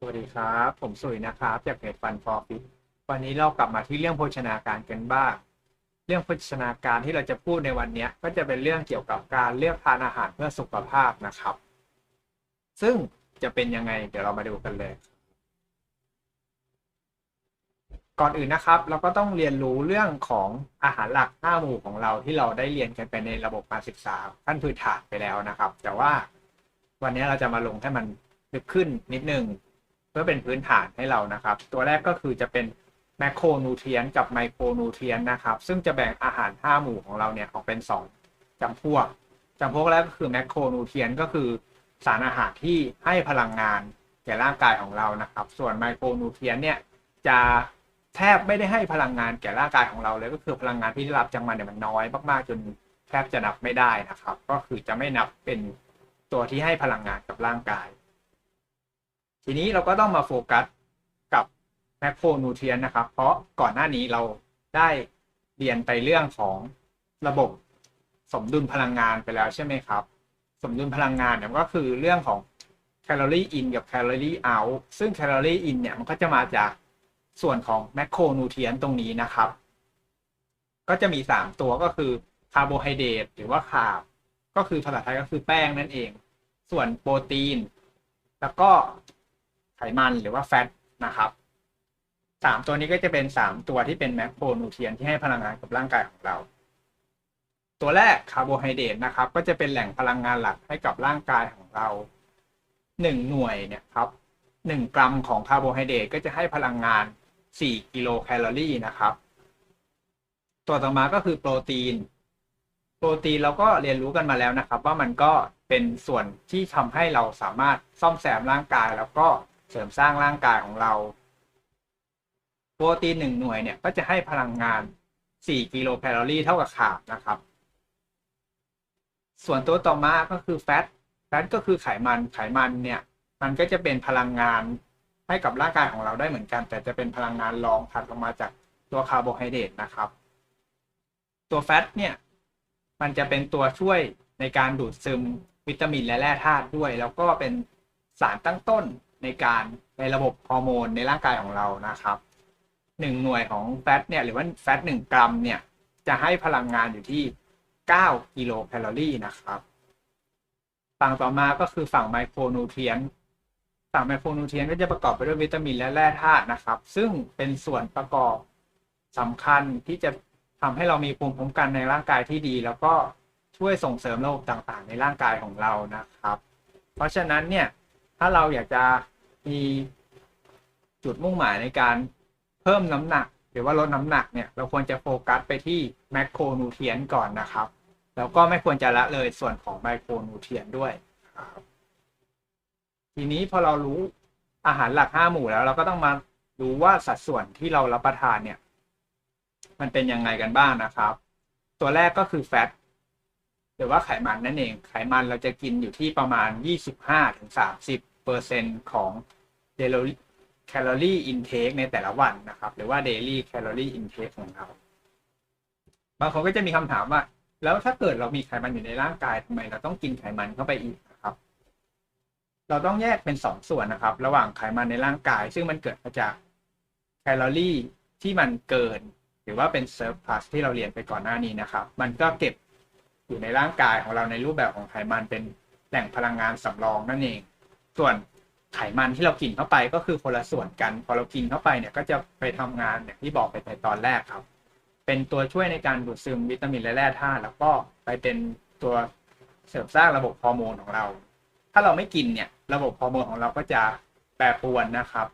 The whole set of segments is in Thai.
สวัสดีครับ ผมสุยนะครับ จากเพจฟันฟอร์ฟิตวันนี้เรากลับมาที่เรื่องโภชนาการกันบ้าง เรื่องโภชนาการที่เราจะพูดในวันนี้ก็จะเป็นเรื่องเกี่ยวกับการเลือกทานอาหารเพื่อสุขภาพนะครับ ซึ่งจะเป็นยังไงเดี๋ยวเรามาดูกันเลย ก่อนอื่นนะครับ เราก็ต้องเรียนรู้เรื่องของอาหารหลัก5หมู่ของเราที่เราได้เรียนกันไปในระบบการศึกษาขั้นพื้นฐานไปแล้วนะครับ แต่ว่าวันนี้เราจะมาลงให้มันลึกขึ้นนิดนึง เพื่อเป็นพื้นฐานให้เรานะครับ ตัวแรกก็คือจะเป็นแมคโครนูเทียนกับไมโครนูเทียนนะครับ ซึ่งจะแบ่งอาหาร 5 หมู่ของเราเนี่ยออกเป็น 2จำพวกจำพวกแรกก็คือแมคโครนูเทียนก็คือสารอาหารที่ให้พลังงานแก่ร่างกายของเรานะครับ ส่วนไมโครนูเทียนเนี่ยจะแทบไม่ได้ให้พลังงานแก่ร่างกายของเราเลยก็คือพลังงานที่ได้รับจากมันเนี่ยมันน้อยมากๆจนแทบจะนับไม่ได้นะครับ ก็คือจะไม่นับเป็นตัวที่ให้พลังงานกับร่างกาย ทีนี้เราก็ต้องมาโฟกัสกับแมคโครนูเทรียนนะครับ เพราะก่อนหน้านี้เราได้เรียนไปเรื่องของระบบสมดุลพลังงานไปแล้วใช่ไหมครับ สมดุลพลังงานเนี่ยก็คือเรื่องของแคลอรี่อินกับแคลอรี่เอาซึ่งแคลอรี่อินเนี่ยมันก็จะมาจากส่วนของแมคโครนูเทรียนตรงนี้นะครับ ก็จะมี 3 ตัวก็คือคาร์โบไฮเดรตหรือว่าคาร์บก็คือภาษาไทยก็คือแป้งนั่นเอง ส่วนโปรตีน แล้วก็ ไขมันหรือว่าแฟตนะครับสามตัวนี้ก็จะเป็นสามตัวที่เป็นแมคโครนูเทรียนที่ให้พลังงานกับร่างกายของเรา ตัวแรกคาร์โบไฮเดรตนะครับ ก็จะเป็นแหล่งพลังงานหลักให้กับร่างกายของเราหนึ่งหน่วยเนี่ยครับหนึ่งกรัมของคาร์โบไฮเดรตก็จะให้พลังงานสี่กิโลแคลอรี่นะครับ ตัวต่อมาก็คือโปรตีน โปรตีนเราก็เรียนรู้กันมาแล้วนะครับ ว่ามันก็เป็นส่วนที่ทำให้เราสามารถซ่อมแซมร่างกายแล้วก็ เสริมสร้างร่างกายของเรา โปรตีนหนึ่งหน่วยเนี่ยก็จะให้พลังงาน 4 กิโลแคลอรี่เท่ากับขาบนะครับ ส่วนตัวต่อมาก็คือแฟต แฟตก็คือไขมัน ไขมันเนี่ย มันก็จะเป็นพลังงานให้กับร่างกายของเราได้เหมือนกัน แต่จะเป็นพลังงานรองถัดลงมาจากตัวคาร์โบไฮเดรตนะครับ ตัวแฟตเนี่ย มันจะเป็นตัวช่วยในการดูดซึมวิตามินและแร่ธาตุด้วย แล้วก็เป็นสารตั้งต้น ในการในระบบฮอร์โมนในร่างกายของเรานะครับหนึ่งหน่วยของแฟตเนี่ยหรือว่าแฟตหนึ่งกรัมเนี่ยจะให้พลังงานอยู่ที่ 9 กิโลแคลอรี่นะครับ ฝั่งต่อมาก็คือฝั่งไมโครนูเทรียนฝั่งไมโครนูเทรียนก็จะประกอบไปด้วยวิตามินและแร่ธาตุนะครับ ซึ่งเป็นส่วนประกอบสำคัญที่จะทำให้เรามีภูมิคุ้มกันในร่างกายที่ดี แล้วก็ช่วยส่งเสริมระบบต่างๆ ในร่างกายของเรานะครับ เพราะฉะนั้นเนี่ย ถ้าเราอยากจะมีจุดมุ่งหมายในการเพิ่มน้ำหนัก หรือว่าลดน้ำหนักเนี่ย เราควรจะโฟกัสไปที่แมคโครนูเทียนก่อนนะครับ แล้วก็ไม่ควรจะละเลยส่วนของไมโครนูเทียนด้วย ทีนี้พอเรารู้อาหารหลักห้าหมู่แล้ว เราก็ต้องมารู้ว่าสัดส่วนที่เรารับประทานเนี่ย มันเป็นยังไงกันบ้างนะครับ ตัวแรกก็คือแฟต หรือว่าไขมันนั่นเอง ไขมันเราจะกินอยู่ที่ประมาณ 25-30เปอร์เซ็นของแคลอรี่อินเทคในแต่ละวันนะครับ หรือว่า daily calorie intake ของเราบางคนก็จะมีคำถามว่า แล้วถ้าเกิดเรามีไขมันอยู่ในร่างกายทำไมเราต้องกินไขมันเข้าไปอีกนะครับ เราต้องแยกเป็นสองส่วนนะครับ ระหว่างไขมันในร่างกาย ซึ่งมันเกิดมาจากแคลอรี่ที่มันเกิน หรือว่าเป็นเซิร์ฟพลัสที่เราเรียนไปก่อนหน้านี้นะครับ มันก็เก็บ อยู่ในร่างกายของเราในรูปแบบของไขมันเป็นแหล่งพลังงานสำรองนั่นเอง ส่วนไขมันที่เรากินเข้าไปก็คือคนละส่วนกัน พอเรากินเข้าไปเนี่ยก็จะไปทำงานอย่างที่บอกไปในตอนแรกครับ เป็นตัวช่วยในการดูดซึมวิตามินและแร่ธาตุแล้วก็ไปเป็นตัวเสริมสร้างระบบฮอร์โมนของเรา ถ้าเราไม่กินเนี่ยระบบฮอร์โมนของเราก็จะแปรปรวนนะครับ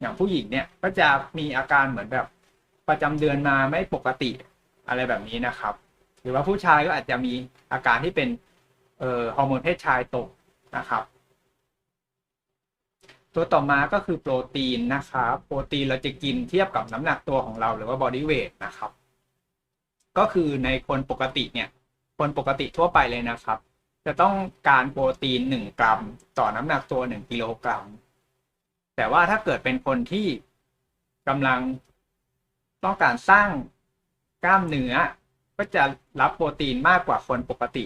อย่างผู้หญิงเนี่ยก็จะมีอาการเหมือนแบบประจำเดือนมาไม่ปกติอะไรแบบนี้นะครับ รือว่าผู้ชายก็อาจจะมีอาการที่เป็นเอ่อฮอร์โมนเพศชายตกนะครับ ตัวต่อมาก็คือโปรตีนนะครับโปรตีนเราจะกินเทียบกับน้ำหนักตัวของเราหรือว่าบอดี้เวทนะครับ ก็คือในคนปกติเนี่ยคนปกติทั่วไปเลยนะครับ จะต้องการโปรตีนหนึ่งกรัม ต่อน้ำหนักตัวหนึ่งกิโลกรัม แต่ว่าถ้าเกิดเป็นคนที่กำลังต้องการสร้างกล้ามเนื้อ ก็จะรับโปรตีนมากกว่าคนปกติ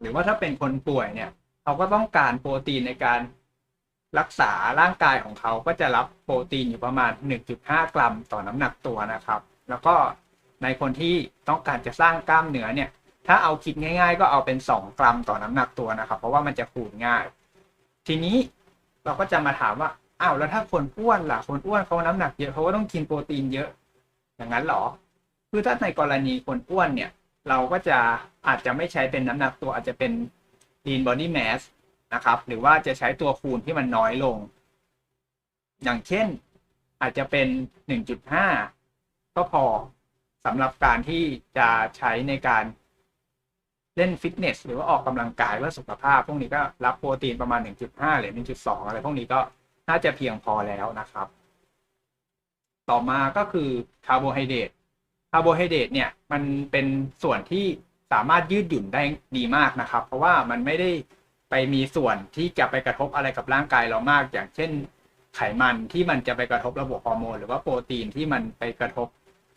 หรือว่าถ้าเป็นคนป่วยเนี่ยเขาก็ต้องการโปรตีนในการรักษาร่างกายของเขาก็จะรับโปรตีนอยู่ประมาณ 1.5 กรัมต่อน้ำหนักตัวนะครับ แล้วก็ในคนที่ต้องการจะสร้างกล้ามเนื้อเนี่ย ถ้าเอาคิดง่าย ๆ ก็เอาเป็น 2 กรัมต่อน้ำหนักตัวนะครับ เพราะว่ามันจะคูณง่าย ทีนี้เราก็จะมาถามว่าอ้าวแล้วถ้าคนอ้วนล่ะคนอ้วนเขาน้ำหนักเยอะเขาก็ต้องกินโปรตีนเยอะ อย่างนั้นหรอ คือถ้าในกรณีคนอ้วนเนี่ย เราก็จะอาจจะไม่ใช้เป็นน้ำหนักตัวอาจจะเป็น lean body mass นะครับ หรือว่าจะใช้ตัวคูณที่มันน้อยลง อย่างเช่นอาจจะเป็น 1.5 ก็พอสำหรับการที่จะใช้ในการเล่นฟิตเนสหรือว่าออกกำลังกายเพื่อสุขภาพ พวกนี้ก็รับโปรตีนประมาณ 1.5 หรือ 1.2 อะไรพวกนี้ก็น่าจะเพียงพอแล้วนะครับ ต่อมาก็คือคาร์โบไฮเดรตาร์โบไฮเดรตเนี่ยมันเป็นส่วนที่สามารถยืดหยุ่นได้ดีมากนะครับ เพราะว่ามันไม่ได้ไปมีส่วนที่จะไปกระทบอะไรกับร่างกายเรามาก อย่างเช่น ไขมันที่มันจะไปกระทบระบบฮอร์โมนหรือว่าโปรตีนที่มันไปกระทบ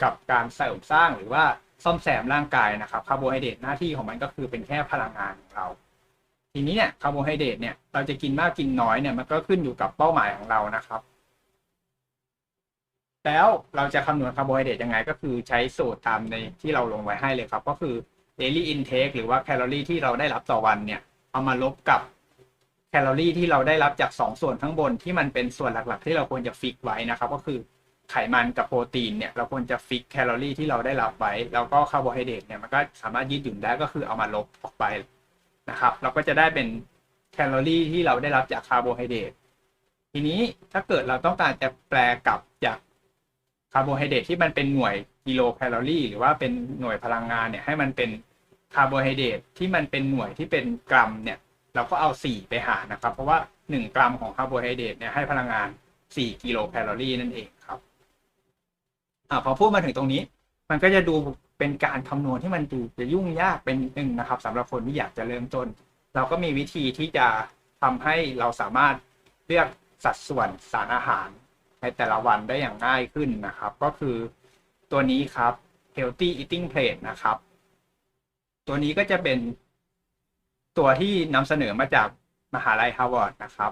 กับการเสริมสร้างหรือว่าซ่อมแซมร่างกายนะครับคาร์โบไฮเดรตหน้าที่ของมันก็คือเป็นแค่พลังงานของเรา ทีนี้เนี่ยคาร์โบไฮเดรตเนี่ยเราจะกินมากกินน้อยเนี่ยมันก็ขึ้นอยู่กับเป้าหมายของเรานะครับ แล้วเราจะคำนวณคาร์โบไฮเดรตยังไง ก็คือใช้สูตรตามในที่เราลงไว้ให้เลยครับ ก็คือ daily intake หรือว่าแคลอรี่ที่เราได้รับต่อวันเนี่ยเอามาลบกับแคลอรี่ที่เราได้รับจากสองส่วนข้างบนที่มันเป็นส่วนหลักๆ ที่เราควรจะฟิกไว้นะครับ ก็คือไขมันกับโปรตีนเนี่ยเราควรจะฟิกแคลอรี่ที่เราได้รับไว้ แล้วก็คาร์โบไฮเดรตเนี่ยมันก็สามารถยืดหยุ่นได้ก็คือเอามาลบออกไปนะครับ เราก็จะได้เป็นแคลอรี่ที่เราได้รับจากคาร์โบไฮเดรตทีนี้ถ้าเกิดเราต้องการจะแปลกลับจาก คาร์โบไฮเดรตที่มันเป็นหน่วยกิโลแคลอรี่ หรือว่าเป็นหน่วยพลังงานเนี่ยให้มันเป็นคาร์โบไฮเดรตที่มันเป็นหน่วยที่เป็นกรัมเนี่ย เราก็เอา 4 ไปหารนะครับ เพราะว่า 1 กรัมของคาร์โบไฮเดรตเนี่ยให้พลังงาน 4 กิโลแคลอรี่นั่นเองครับอ่าพอพูดมาถึงตรงนี้ มันก็จะดูเป็นการคำนวณที่มันดูจะยุ่งยากเป็นหนึ่งนะครับสำหรับคนที่อยากจะเริ่มต้น เราก็มีวิธีที่จะทำให้เราสามารถเลือกสัดส่วนสารอาหาร ในแต่ละวันได้อย่างง่ายขึ้นนะครับ ก็คือตัวนี้ครับ healthy eating plate นะครับ ตัวนี้ก็จะเป็นตัวที่นำเสนอมาจากมหาลัยฮาร์วาร์ดนะครับ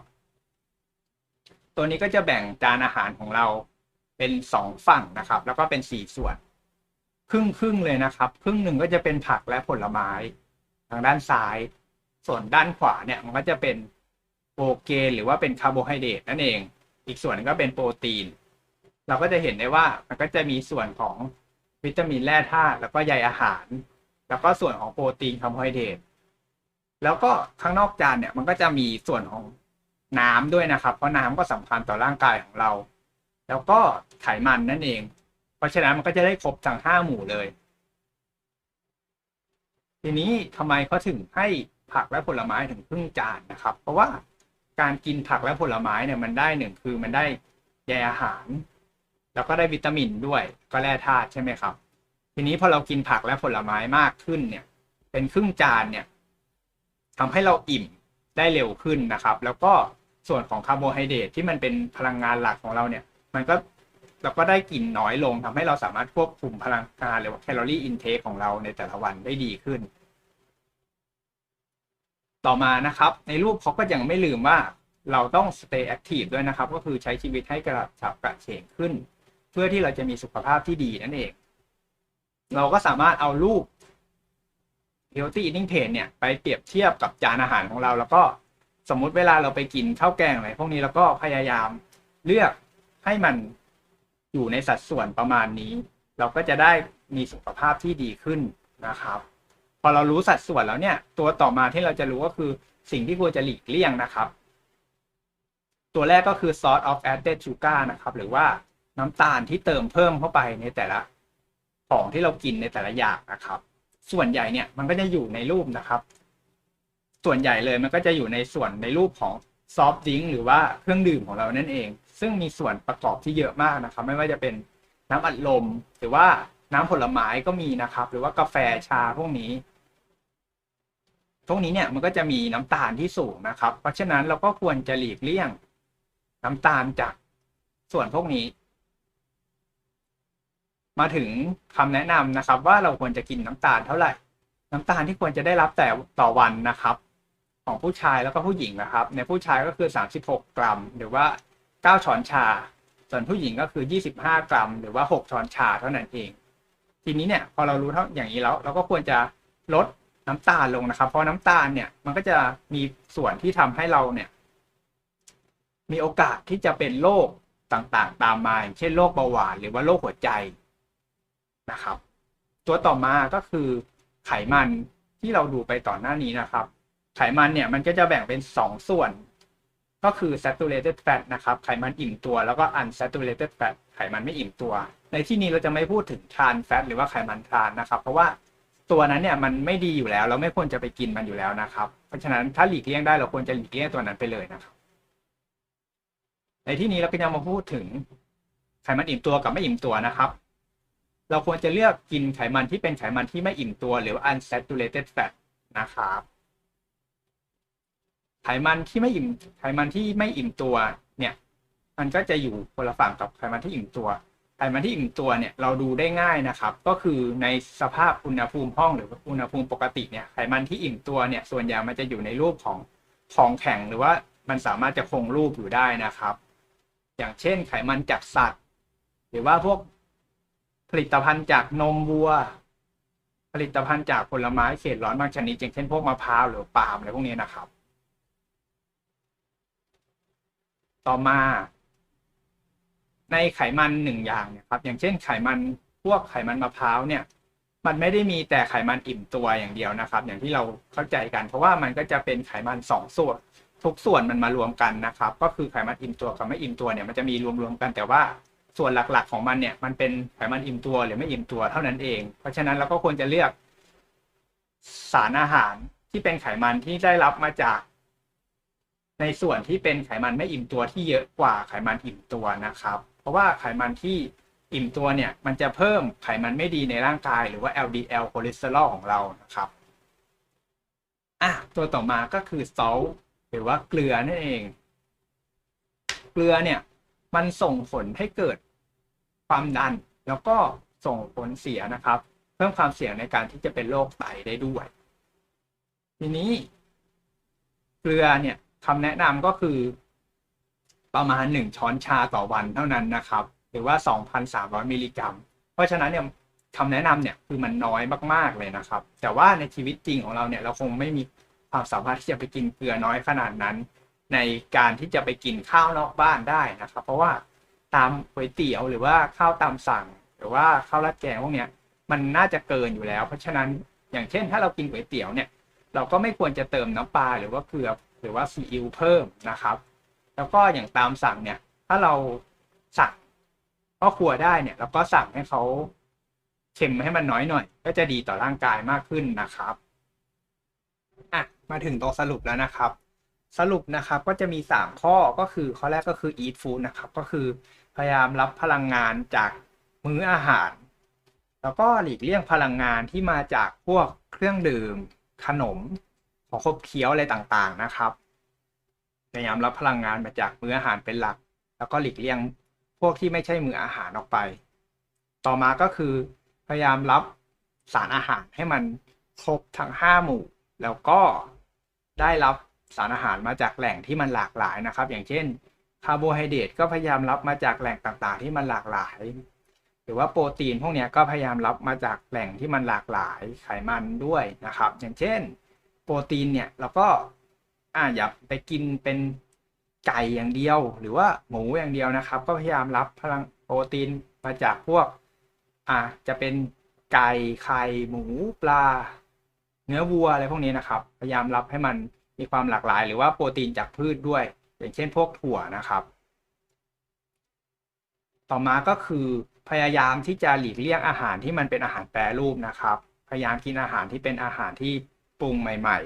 ตัวนี้ก็จะแบ่งจานอาหารของเราเป็นสองฝั่งนะครับ แล้วก็เป็นสี่ส่วน ครึ่งครึ่งเลยนะครับ ครึ่งหนึ่งก็จะเป็นผักและผลไม้ ทางด้านซ้าย ส่วนด้านขวาเนี่ยมันก็จะเป็นโปรเกนหรือว่าเป็นคาร์โบไฮเดรตนั่นเอง อีกส่วนนึงก็เป็นโปรตีน เราก็จะเห็นได้ว่ามันก็จะมีส่วนของวิตามินแร่ธาตุแล้วก็ใยอาหาร แล้วก็ส่วนของโปรตีนคาร์โบไฮเดรตแล้วก็ข้างนอกจานเนี่ยมันก็จะมีส่วนของน้ำด้วยนะครับ เพราะน้ำก็สำคัญต่อร่างกายของเรา แล้วก็ไขมันนั่นเอง เพราะฉะนั้นมันก็จะได้ครบทั้งห้าหมู่เลย ทีนี้ทำไมเขาถึงให้ผักและผลไม้ถึงครึ่งจานนะครับ เพราะว่า การกินผักและผลไม้เนี่ยมันได้หนึ่งคือมันได้ใยอาหาร แล้วก็ได้วิตามินด้วยก็แร่ธาตุใช่ไหมครับ ทีนี้พอเรากินผักและผลไม้มากขึ้นเนี่ย เป็นครึ่งจานเนี่ยทำให้เราอิ่มได้เร็วขึ้นนะครับ แล้วก็ส่วนของคาร์โบไฮเดรตที่มันเป็นพลังงานหลักของเราเนี่ย มันก็เราก็ได้กินน้อยลงทำให้เราสามารถควบคุมพลังงานหรือว่าแคลอรี่อินเทคของเราในแต่ละวันได้ดีขึ้น ต่อมานะครับ ในรูปเขาก็ยังไม่ลืมว่าเราต้อง stay active ด้วยนะครับ ก็คือใช้ชีวิตให้กระฉับกระเฉงขึ้น เพื่อที่เราจะมีสุขภาพที่ดีนั่นเอง เราก็สามารถเอารูป healthy eating plate เนี่ย ไปเปรียบเทียบกับจานอาหารของเรา แล้วก็สมมุติเวลาเราไปกินข้าวแกงอะไรพวกนี้แล้วก็พยายามเลือกให้มันอยู่ในสัดส่วนประมาณนี้ เราก็จะได้มีสุขภาพที่ดีขึ้นนะครับ พอเรารู้สัดส่วนแล้วเนี่ย ตัวต่อมาที่เราจะรู้ก็คือสิ่งที่ควรจะหลีกเลี่ยงนะครับ ตัวแรกก็คือ source of added sugar นะครับ หรือว่าน้ำตาลที่เติมเพิ่มเข้าไปในแต่ละของที่เรากินในแต่ละอย่างนะครับ ส่วนใหญ่เนี่ยมันก็จะอยู่ในรูปนะครับ ส่วนใหญ่เลยมันก็จะอยู่ในส่วนในรูปของซอฟต์ดริงหรือว่าเครื่องดื่มของเรานั่นเอง ซึ่งมีส่วนประกอบที่เยอะมากนะครับ ไม่ว่าจะเป็นน้ำอัดลมหรือว่า น้ำผลไม้ก็มีนะครับ หรือว่ากาแฟชาพวกนี้ พวกนี้เนี่ยมันก็จะมีน้ำตาลที่สูงนะครับ เพราะฉะนั้นเราก็ควรจะหลีกเลี่ยงน้ำตาลจากส่วนพวกนี้ มาถึงคำแนะนำนะครับ ว่าเราควรจะกินน้ำตาลเท่าไหร่ น้ำตาลที่ควรจะได้รับแต่ต่อวันนะครับ ของผู้ชายแล้วก็ผู้หญิงนะครับ ในผู้ชายก็คือ 36 กรัม หรือว่า 9 ช้อนชา ส่วนผู้หญิงก็คือ 25 กรัม หรือว่า 6 ช้อนชาเท่านั้นเอง ทีนี้เนี่ยพอเรารู้เท่าอย่างนี้แล้ว เราก็ควรจะลดน้ำตาลลงนะครับ เพราะน้ำตาลเนี่ยมันก็จะมีส่วนที่ทำให้เราเนี่ย มีโอกาสที่จะเป็นโรคต่างๆ ตามมาอย่างเช่นโรคเบาหวานหรือว่าโรคหัวใจนะครับ ตัวต่อมาก็คือไขมันที่เราดูไปต่อนหน้านี้นะครับ ไขมันเนี่ยมันก็จะแบ่งเป็นสองส่วน ก็คือ saturated fat นะครับ ไขมันอิ่มตัว แล้วก็ unsaturated fat ไขมันไม่อิ่มตัว ในที่นี้เราจะไม่พูดถึง trans fat หรือว่าไขมันทรานนะครับ เพราะว่าตัวนั้นเนี่ยมันไม่ดีอยู่แล้ว เราไม่ควรจะไปกินมันอยู่แล้วนะครับ เพราะฉะนั้นถ้าหลีกเลี่ยงได้เราควรจะหลีกเลี่ยงตัวนั้นไปเลยนะครับ ในที่นี้เราก็จะมาพูดถึงไขมันอิ่มตัวกับไม่อิ่มตัวนะครับ เราควรจะเลือกกินไขมันที่เป็นไขมันที่ไม่อิ่มตัว หรือ unsaturated fat นะครับ ไขมันที่ไม่อิ่มไขมันที่ไม่อิ่มตัวเนี่ย มันก็จะอยู่คนละฝั่งกับไขมันที่อิ่มตัวไขมันที่อิ่มตัวเนี่ยเราดูได้ง่ายนะครับ ก็คือในสภาพอุณหภูมิห้องหรืออุณหภูมิปกติเนี่ยไขมันที่อิ่มตัวเนี่ยส่วนใหญ่มันจะอยู่ในรูปของของแข็งหรือว่ามันสามารถจะคงรูปอยู่ได้นะครับ อย่างเช่นไขมันจากสัตว์ หรือว่าพวกผลิตภัณฑ์จากนมวัว ผลิตภัณฑ์จากผลไม้เขตร้อนบางชนิดอย่างเช่นพวกมะพร้าวหรือปาล์มอะไรพวกนี้นะครับ ต่อมา ในไขมันหนึ่งอย่างเนี่ยครับ อย่างเช่นไขมันพวกไขมันมะพร้าวเนี่ย มันไม่ได้มีแต่ไขมันอิ่มตัวอย่างเดียวนะครับ อย่างที่เราเข้าใจกัน เพราะว่ามันก็จะเป็นไขมันสองส่วน ทุกส่วนมันมารวมกันนะครับ ก็คือไขมันอิ่มตัวกับไม่อิ่มตัวเนี่ยมันจะมีรวมๆกันแต่ว่าส่วนหลักๆของมันเนี่ยมันเป็นไขมันอิ่มตัวหรือไม่อิ่มตัวเท่านั้นเอง เพราะฉะนั้นเราก็ควรจะเลือกสารอาหารที่เป็นไขมันที่ได้รับมาจาก ในส่วนที่เป็นไขมันไม่อิ่มตัวที่เยอะกว่าไขมันอิ่มตัวนะครับ เพราะว่าไขมันที่อิ่มตัวเนี่ยมันจะเพิ่มไขมันไม่ดีในร่างกายหรือว่า LDL คอเลสเตอรอลของเรานะครับอะตัวต่อมาก็คือซอลหรือว่าเกลือนั่นเอง เกลือเนี่ยมันส่งผลให้เกิดความดัน แล้วก็ส่งผลเสียนะครับ เพิ่มความเสี่ยงในการที่จะเป็นโรคไตได้ด้วย ทีนี้ เกลือเนี่ย คำแนะนำก็คือ ประมาณหนึ่งช้อนชาต่อวันเท่านั้นนะครับ หรือว่า 2,300 มิลลิกรัม เพราะฉะนั้นเนี่ยคำแนะนำเนี่ยคือมันน้อยมากๆเลยนะครับ แต่ว่าในชีวิตจริงของเราเนี่ยเราคงไม่มีความสามารถที่จะไปกินเกลือน้อยขนาดนั้น ในการที่จะไปกินข้าวนอกบ้านได้นะครับ เพราะว่าตามก๋วยเตี๋ยวหรือว่าข้าวตามสั่ง หรือว่าข้าวราดแกงพวกเนี้ยมันน่าจะเกินอยู่แล้ว เพราะฉะนั้นอย่างเช่นถ้าเรากินก๋วยเตี๋ยวเนี่ย เราก็ไม่ควรจะเติมน้ำปลาหรือว่าเกลือ หรือว่าซีอิ๊วเพิ่มนะครับ แล้วก็อย่างตามสั่งเนี่ย ถ้าเราสั่งก็ครัวได้เนี่ยเราก็สั่งให้เขาเค็มให้มันน้อยหน่อย ก็จะดีต่อร่างกายมากขึ้นนะครับอะมาถึงตรงสรุปแล้วนะครับ สรุปนะครับก็จะมีสามข้อก็คือข้อแรกก็คือ eat food นะครับก็คือพยายามรับพลังงานจากมื้ออาหาร แล้วก็หลีกเลี่ยงพลังงานที่มาจากพวกเครื่องดื่ม ขนม ของคบเคี้ยวอะไรต่างๆนะครับ พยายามรับพลังงานมาจากมื้ออาหารเป็นหลัก แล้วก็หลีกเลี่ยงพวกที่ไม่ใช่มื้ออาหารออกไป ต่อมาก็คือ พยายามรับสารอาหารให้มันครบทั้งห้าหมู่ แล้วก็ได้รับสารอาหารมาจากแหล่งที่มันหลากหลายนะครับ อย่างเช่นคาร์โบไฮเดรตก็พยายามรับมาจากแหล่งต่างๆ ที่มันหลากหลาย หรือว่าโปรตีนพวกนี้ก็พยายามรับมาจากแหล่งที่มันหลากหลายไขมันด้วยนะครับ อย่างเช่น โปรตีนเนี่ยเราก็อ่าอย่าไปกินเป็นไก่อย่างเดียว หรือว่าหมูอย่างเดียวนะครับ ก็พยายามรับพลังโปรตีนมาจากพวกอ่าจะเป็นไก่ไข่หมูปลา เนื้อวัวอะไรพวกนี้นะครับ พยายามรับให้มันมีความหลากหลาย หรือว่าโปรตีนจากพืชด้วย อย่างเช่นพวกถั่วนะครับ ต่อมาก็คือพยายามที่จะหลีกเลี่ยงอาหารที่มันเป็นอาหารแปรรูปนะครับ พยายามกินอาหารที่เป็นอาหารที่ ปรุงใหม่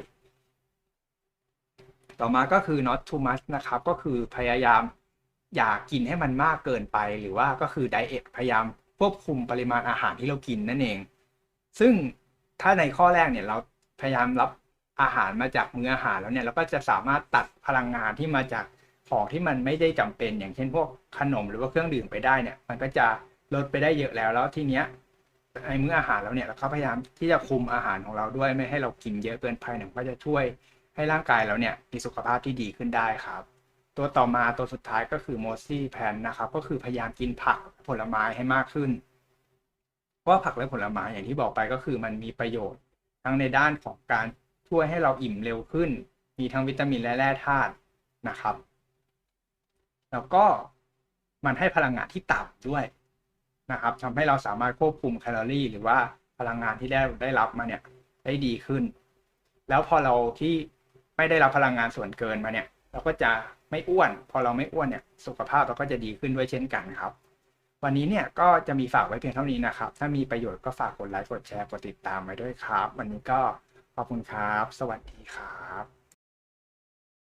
ๆ ต่อมาก็คือ not too much นะครับ ก็คือพยายามอย่ากินให้มันมากเกินไป หรือว่าก็คือ diet พยายามควบคุมปริมาณอาหารที่เรากินนั่นเอง ซึ่งถ้าในข้อแรกเนี่ยเราพยายามรับอาหารมาจากมื้ออาหารแล้วเนี่ยเราก็จะสามารถตัดพลังงานที่มาจากของที่มันไม่ได้จำเป็นอย่างเช่นพวกขนมหรือว่าเครื่องดื่มไปได้เนี่ย มันก็จะลดไปได้เยอะแล้วแล้วทีเนี้ย ในมื้ออาหารแล้วเนี่ยเราก็พยายามที่จะคุมอาหารของเราด้วยไม่ให้เรากินเยอะเกินไปเนี่ยก็จะช่วยให้ร่างกายเราเนี่ยมีสุขภาพที่ดีขึ้นได้ครับ ตัวต่อมาตัวสุดท้ายก็คือโมซี่แพนนะครับก็คือพยายามกินผักผลไม้ให้มากขึ้นเพราะว่าผักและผลไม้อย่างที่บอกไปก็คือมันมีประโยชน์ ทั้งในด้านของการช่วยให้เราอิ่มเร็วขึ้น มีทั้งวิตามินและแร่ธาตุนะครับ แล้วก็มันให้พลังงานที่ต่ำด้วย นะครับทำให้เราสามารถควบคุมแคลอรี่ หรือว่าพลังงานที่ได้ได้รับมาเนี่ยได้ดีขึ้น แล้วพอเราที่ไม่ได้รับพลังงานส่วนเกินมาเนี่ย เราก็จะไม่อ้วน พอเราไม่อ้วนเนี่ยสุขภาพเราก็จะดีขึ้นด้วยเช่นกันครับ วันนี้เนี่ยก็จะมีฝากไว้เพียงเท่านี้นะครับ ถ้ามีประโยชน์ก็ฝากกดไลค์กดแชร์กดติดตามไว้ด้วยครับ วันนี้ก็ขอบคุณครับ สวัสดีครับ